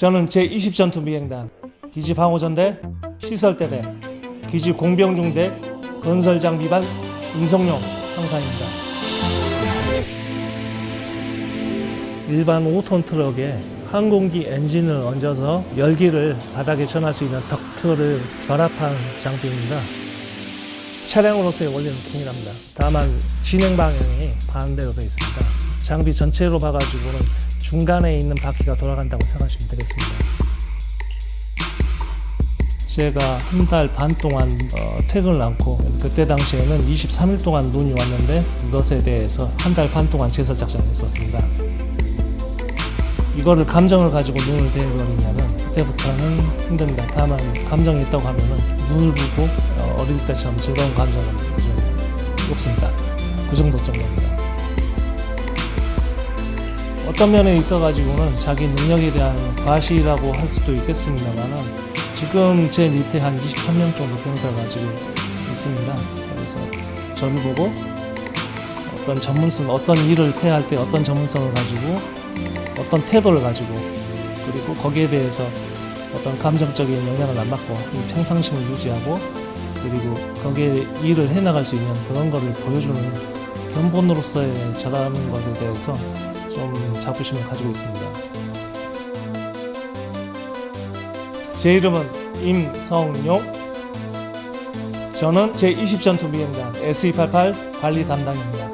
저는 제20전투 미행단 기지 방호전대 시설대대 기지 공병중대 건설장비반 인성용 상사입니다. 일반 5톤 트럭에 항공기 엔진을 얹어서 열기를 바닥에 전할 수 있는 덕트를 결합한 장비입니다. 차량으로서의 원리는 동일합니다. 다만 진행 방향이 반대로 되어 있습니다. 장비 전체로 봐가지고는 중간에 있는 바퀴가 돌아간다고 생각하시면 되겠습니다. 제가 한 달 반 동안 어, 퇴근을 않고 그때 당시에는 23일 동안 눈이 왔는데 그것에 대해서 한 달 반 동안 제설 작전을 했었습니다. 이거를 감정을 가지고 눈을 대버리면은 그때부터는 힘듭니다. 다만 감정이 있다고 하면은 눈을 보고 어, 어릴 때처럼 즐거운 감정은 좀 없습니다. 그 정도 정도입니다. 어떤 면에 있어가지고는 자기 능력에 대한 과시라고 할 수도 있겠습니다만은 지금 제 밑에 한 23명 정도 병사가 지금 있습니다. 그래서 저를 보고 어떤 전문성, 어떤 일을 해야 할 때 어떤 전문성을 가지고 어떤 태도를 가지고 그리고 거기에 대해서 어떤 감정적인 영향을 안 받고 이 평상심을 유지하고 그리고 거기에 일을 해나갈 수 있는 그런 거를 보여주는 견본으로서의 저라는 것에 대해서 좀 자부심을 가지고 있습니다. 제 이름은 임성용. 저는 제20전투 비행단 SE88 관리 담당입니다.